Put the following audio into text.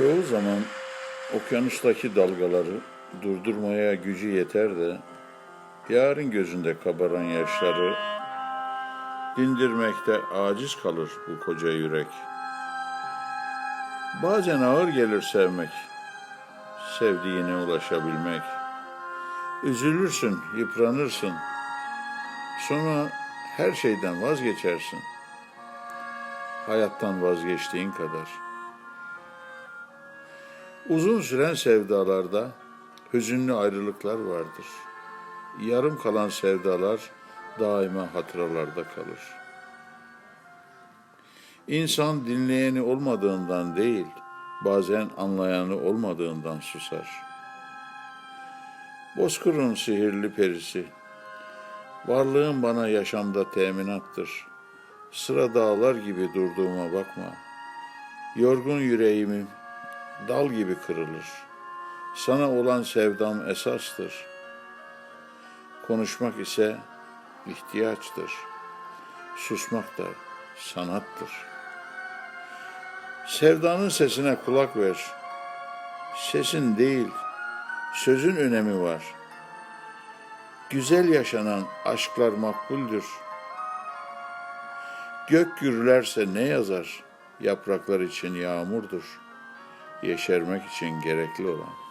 Çoğu zaman okyanustaki dalgaları durdurmaya gücü yeter de yarın gözünde kabaran yaşları dindirmekte aciz kalır bu koca yürek. Bazen ağır gelir sevmek, sevdiğine ulaşabilmek. Üzülürsün, yıpranırsın. Sonra her şeyden vazgeçersin. Hayattan vazgeçtiğin kadar. Uzun süren sevdalarda hüzünlü ayrılıklar vardır. Yarım kalan sevdalar daima hatıralarda kalır. İnsan dinleyeni olmadığından değil, bazen anlayanı olmadığından susar. Bozkır'ın sihirli perisi, varlığın bana yaşamda teminattır. Sıra dağlar gibi durduğuma bakma. Yorgun yüreğimin dal gibi kırılır. Sana olan sevdam esastır. Konuşmak ise ihtiyaçtır. Susmak da sanattır. Sevdanın sesine kulak ver. Sesin değil, sözün önemi var. Güzel yaşanan aşklar makbuldür. Gök gürlerse ne yazar? Yapraklar için yağmurdur. Yeşermek için gerekli olan.